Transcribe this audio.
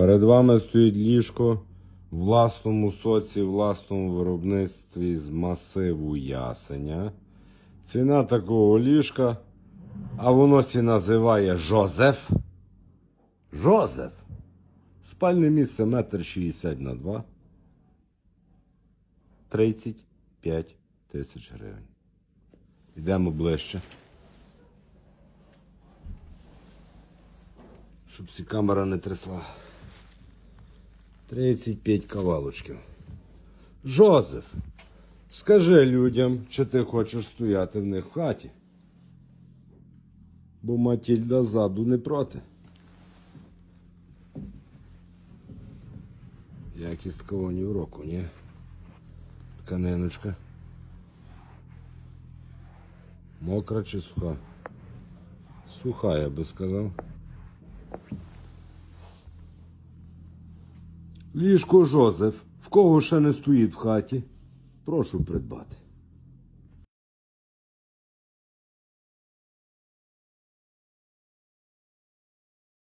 Перед вами стоїть ліжко в власному соці, власному виробництві з масиву ясеня. Ціна такого ліжка, а воно сі називає Жозеф. Жозеф. Спальне місце метр шістдесят на два. 35 тисяч гривень. Йдемо ближче. Щоб всі камера не трясла. 35 кавалочків. Жозеф, скажи людям, чи ти хочеш стояти в них в хаті. Бо Матільда ззаду не проти. Якість в року, ні? Тканиночка. Мокра чи суха? Суха, я би сказав. Ліжко Жозеф, в кого ще не стоїть в хаті, прошу придбати.